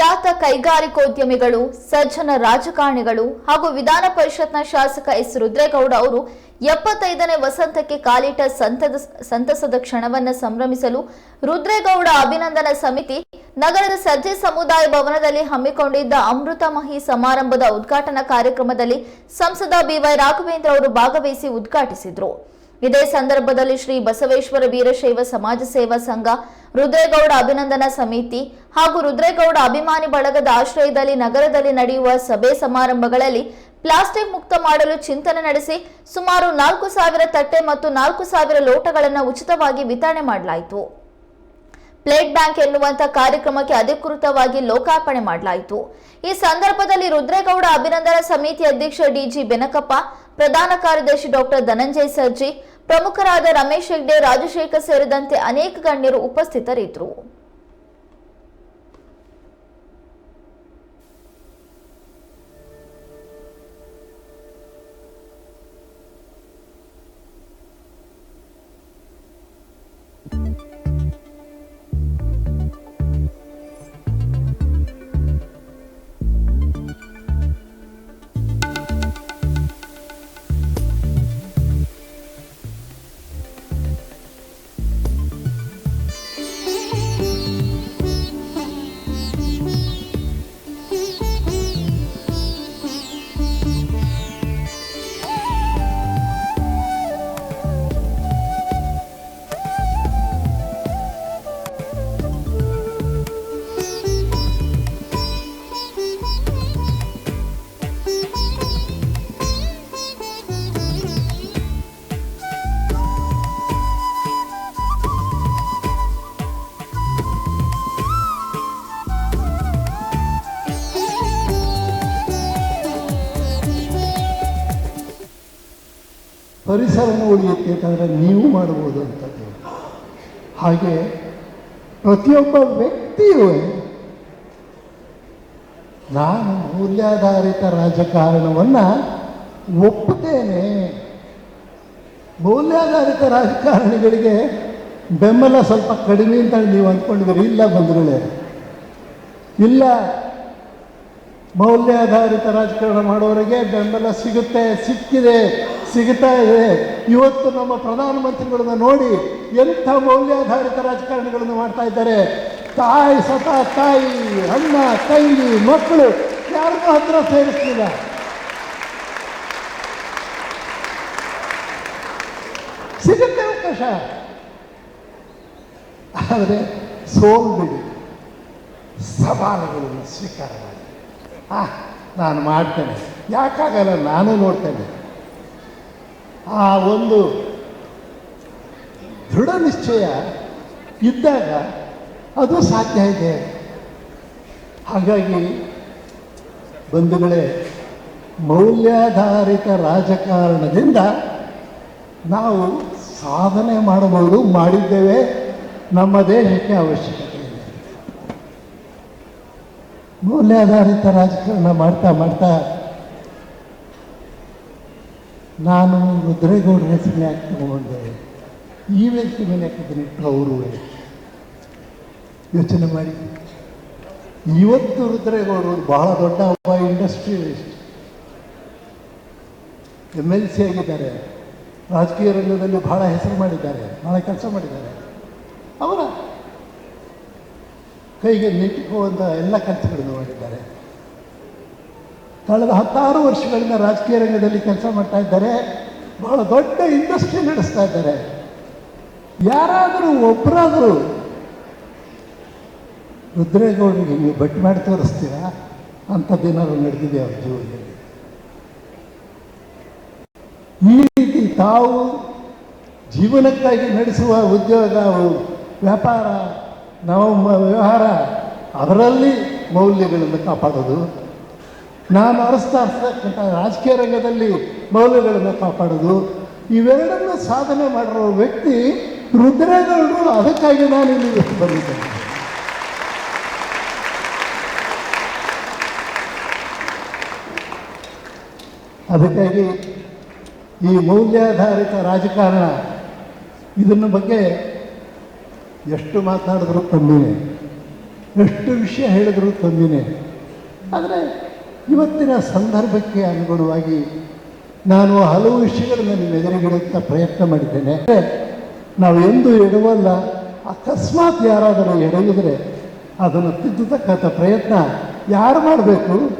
ಖ್ಯಾತ ಕೈಗಾರಿಕೋದ್ಯಮಿಗಳು, ಸಜ್ಜನ ರಾಜಕಾರಣಿಗಳು ಹಾಗೂ ವಿಧಾನ ಪರಿಷತ್ನ ಶಾಸಕ ಎಸ್. ರುದ್ರೇಗೌಡ ಅವರು ಎಪ್ಪತ್ತೈದನೇ ವಸಂತಕ್ಕೆ ಕಾಲಿಟ್ಟ ಸಂತದ, ಸಂತಸದ ಕ್ಷಣವನ್ನ ಸಂಭ್ರಮಿಸಲು ರುದ್ರೇಗೌಡ ಅಭಿನಂದನಾ ಸಮಿತಿ, ನಗರದ ಸಜ್ಜೆ ಸಮುದಾಯ ಭವನದಲ್ಲಿ ಹಮ್ಮಿಕೊಂಡಿದ್ದ ಅಮೃತ ಮಹಿ ಸಮಾರಂಭದ ಉದ್ಘಾಟನಾ ಕಾರ್ಯಕ್ರಮದಲ್ಲಿ ಸಂಸದ ಬಿವೈ ರಾಘವೇಂದ್ರ ಅವರು ಭಾಗವಹಿಸಿ ಉದ್ಘಾಟಿಸಿದರು. ಇದೇ ಸಂದರ್ಭದಲ್ಲಿ ಶ್ರೀ ಬಸವೇಶ್ವರ ವೀರಶೈವ ಸಮಾಜ ಸೇವಾ ಸಂಘ ರುದ್ರೇಗೌಡ ಅಭಿನಂದನಾ ಸಮಿತಿ ಹಾಗೂ ರುದ್ರೇಗೌಡ ಅಭಿಮಾನಿ ಬಳಗದ ಆಶ್ರಯದಲ್ಲಿ ನಗರದಲ್ಲಿ ನಡೆಯುವ ಸಭೆ ಸಮಾರಂಭಗಳಲ್ಲಿ ಪ್ಲಾಸ್ಟಿಕ್ ಮುಕ್ತ ಮಾಡಲು ಚಿಂತನೆ ನಡೆಸಿ ಸುಮಾರು ನಾಲ್ಕು ಸಾವಿರ ತಟ್ಟೆ ಮತ್ತು ನಾಲ್ಕು ಸಾವಿರ ಲೋಟಗಳನ್ನು ಉಚಿತವಾಗಿ ವಿತರಣೆ ಮಾಡಲಾಯಿತು. ಪ್ಲೇಟ್ ಬ್ಯಾಂಕ್ ಎನ್ನುವಂತಹ ಕಾರ್ಯಕ್ರಮಕ್ಕೆ ಅಧಿಕೃತವಾಗಿ ಲೋಕಾರ್ಪಣೆ ಮಾಡಲಾಯಿತು. ಈ ಸಂದರ್ಭದಲ್ಲಿ ರುದ್ರೇಗೌಡ ಅಭಿನಂದನಾ ಸಮಿತಿ ಅಧ್ಯಕ್ಷ ಡಿಜಿ ಬೆನಕಪ್ಪ, ಪ್ರಧಾನ ಕಾರ್ಯದರ್ಶಿ ಡಾಕ್ಟರ್ ಧನಂಜಯ್ ಸರ್ಜಿ ಪ್ರಮುಖರಾದ ರಮೇಶ್ ಹೆಗ್ಡೆ ರಾಜಶೇಖರ್ ಸೇರಿದಂತೆ ಅನೇಕ ಗಣ್ಯರು ಉಪಸ್ಥಿತರಿದ್ದರು. ಪರಿಸರನ ಉಳಿಯುತ್ತೆ ಅಂತಂದರೆ ನೀವು ಮಾಡ್ಬೋದು ಅಂತ ಹಾಗೆ ಪ್ರತಿಯೊಬ್ಬ ವ್ಯಕ್ತಿಯೂ ನಾನು ಮೌಲ್ಯಾಧಾರಿತ ರಾಜಕಾರಣವನ್ನು ಒಪ್ಪುತ್ತೇನೆ. ಮೌಲ್ಯಾಧಾರಿತ ರಾಜಕಾರಣಿಗಳಿಗೆ ಬೆಂಬಲ ಸ್ವಲ್ಪ ಕಡಿಮೆ ಅಂತ ನೀವು ಅಂದ್ಕೊಂಡಿದ್ದೀರಿ ಇಲ್ಲ ಬಂಧುಗಳೇ. ಇಲ್ಲ ಮೌಲ್ಯಾಧಾರಿತ ರಾಜಕಾರಣ ಮಾಡೋರಿಗೆ ಬೆಂಬಲ ಸಿಗುತ್ತೆ, ಸಿಕ್ಕಿದೆ ಸಿಗ್ತಾ ಇದೆ. ಇವತ್ತು ನಮ್ಮ ಪ್ರಧಾನಮಂತ್ರಿಗಳನ್ನ ನೋಡಿ ಎಂಥ ಮೌಲ್ಯಾಧಾರಿತ ರಾಜಕಾರಣಿಗಳನ್ನು ಮಾಡ್ತಾ ಇದ್ದಾರೆ. ತಾಯಿ, ಸತ, ತಾಯಿ, ಅಣ್ಣ, ತಂಗಿ, ಮಕ್ಕಳು ಯಾರಿಗೂ ಹತ್ರ ಸೇರಿಸ್ತಿಲ್ಲ ಸಿಗುತ್ತೆ ಅವಕಾಶ. ಆದರೆ ಸೋಲ್ಬಿಡಿ. ಸವಾಲುಗಳನ್ನು ಸ್ವೀಕಾರ ಮಾಡಿ. ಆ, ನಾನು ಮಾಡ್ತೇನೆ. ಯಾಕಾಗಲ್ಲ ನಾನು ನೋಡ್ತೇನೆ. ಆ ಒಂದು ದೃಢ ನಿಶ್ಚಯ ಇದ್ದಾಗ ಅದು ಸಾಧ್ಯ ಇದೆ. ಹಾಗಾಗಿ ಬಂಧುಗಳೇ, ಮೌಲ್ಯಾಧಾರಿತ ರಾಜಕಾರಣದಿಂದ ನಾವು ಸಾಧನೆ ಮಾಡಬಹುದು, ಮಾಡಿದ್ದೇವೆ. ನಮ್ಮ ದೇಶಕ್ಕೆ ಅವಶ್ಯಕತೆ ಇದೆ ಮೌಲ್ಯಾಧಾರಿತ ರಾಜಕಾರಣ ಮಾಡ್ತಾ ಮಾಡ್ತಾ ನಾನು ರುದ್ರೇಗೌಡ ಹೆಸರಿನ ಯಾಕೆ ತಗೊಂಡೆ. ಈ ವ್ಯಕ್ತಿ ಮೇಲೆ ಯಾಕಿದ್ದೀನಿ ಅವರು ಯೋಚನೆ ಮಾಡಿ. ಇವತ್ತು ರುದ್ರೇಗೌಡರು ಬಹಳ ದೊಡ್ಡ ಒಬ್ಬ ಇಂಡಸ್ಟ್ರಿಯಲಿಸ್ಟ್ ಎಂ ಎಲ್ ಸಿ ಆಗಿದ್ದಾರೆ. ರಾಜಕೀಯ ರಂಗದಲ್ಲಿ ಬಹಳ ಹೆಸರು ಮಾಡಿದ್ದಾರೆ. ಬಹಳ ಕೆಲಸ ಮಾಡಿದ್ದಾರೆ. ಅವರ ಕೈಗೆ ನೆಟ್ಟಿಕೊಳ್ಳುವಂಥ ಎಲ್ಲ ಕೆಲಸಗಳನ್ನು ಮಾಡಿದ್ದಾರೆ. ಕಳೆದ ಹತ್ತಾರು ವರ್ಷಗಳಿಂದ ರಾಜಕೀಯ ರಂಗದಲ್ಲಿ ಕೆಲಸ ಮಾಡ್ತಾ ಇದ್ದಾರೆ. ಬಹಳ ದೊಡ್ಡ ಇಂಡಸ್ಟ್ರಿ ನಡೆಸ್ತಾ ಇದ್ದಾರೆ. ಯಾರಾದರೂ ಒಬ್ಬರಾದರೂ ರುದ್ರೇಗೌಡರಿಗೆ ನೀವು ಬಟ್ ಮಾಡಿ ತೋರಿಸ್ತೀರಾ? ಅಂಥದ್ದೇನಾದ್ರು ನಡೆದಿದೆ ಅವ್ರ ಜೀವನದಲ್ಲಿ? ಈ ರೀತಿ ತಾವು ಜೀವನಕ್ಕಾಗಿ ನಡೆಸುವ ಉದ್ಯೋಗ ವ್ಯಾಪಾರ ನಮ್ಮ ವ್ಯವಹಾರ, ಅದರಲ್ಲಿ ಮೌಲ್ಯಗಳನ್ನು ಕಾಪಾಡೋದು. ನಾನು ಅರಸ್ತಾ ಇರ್ತಕ್ಕಂಥ ರಾಜಕೀಯ ರಂಗದಲ್ಲಿ ಮೌಲ್ಯಗಳನ್ನು ಕಾಪಾಡೋದು. ಇವೆರಡನ್ನು ಸಾಧನೆ ಮಾಡಿರೋ ವ್ಯಕ್ತಿ ರುದ್ರೇಗೌಡರು. ಅದಕ್ಕಾಗಿ ನಾನು ಇಲ್ಲಿ ಬಂದಿದ್ದೇನೆ. ಅದಕ್ಕಾಗಿ ಈ ಮೌಲ್ಯಾಧಾರಿತ ರಾಜಕಾರಣ, ಇದನ್ನ ಬಗ್ಗೆ ಎಷ್ಟು ಮಾತನಾಡಿದ್ರು ತಂದಿನೇ. ಎಷ್ಟು ವಿಷಯ ಹೇಳಿದ್ರು ತಂದಿನೇ. ಆದರೆ ಇವತ್ತಿನ ಸಂದರ್ಭಕ್ಕೆ ಅನುಗುಣವಾಗಿ ನಾನು ಹಲವು ವಿಷಯಗಳನ್ನು ಎದುರುಗಿಡುತ್ತ ಪ್ರಯತ್ನ ಮಾಡಿದ್ದೇನೆ. ನಾವು ಎಂದು ಎಡುವಲ್ಲ, ಅಕಸ್ಮಾತ್ ಯಾರಾದರೂ ಎಡಗಿದರೆ ಅದನ್ನು ತಿದ್ದತಕ್ಕಂಥ ಪ್ರಯತ್ನ ಯಾರು ಮಾಡಬೇಕು?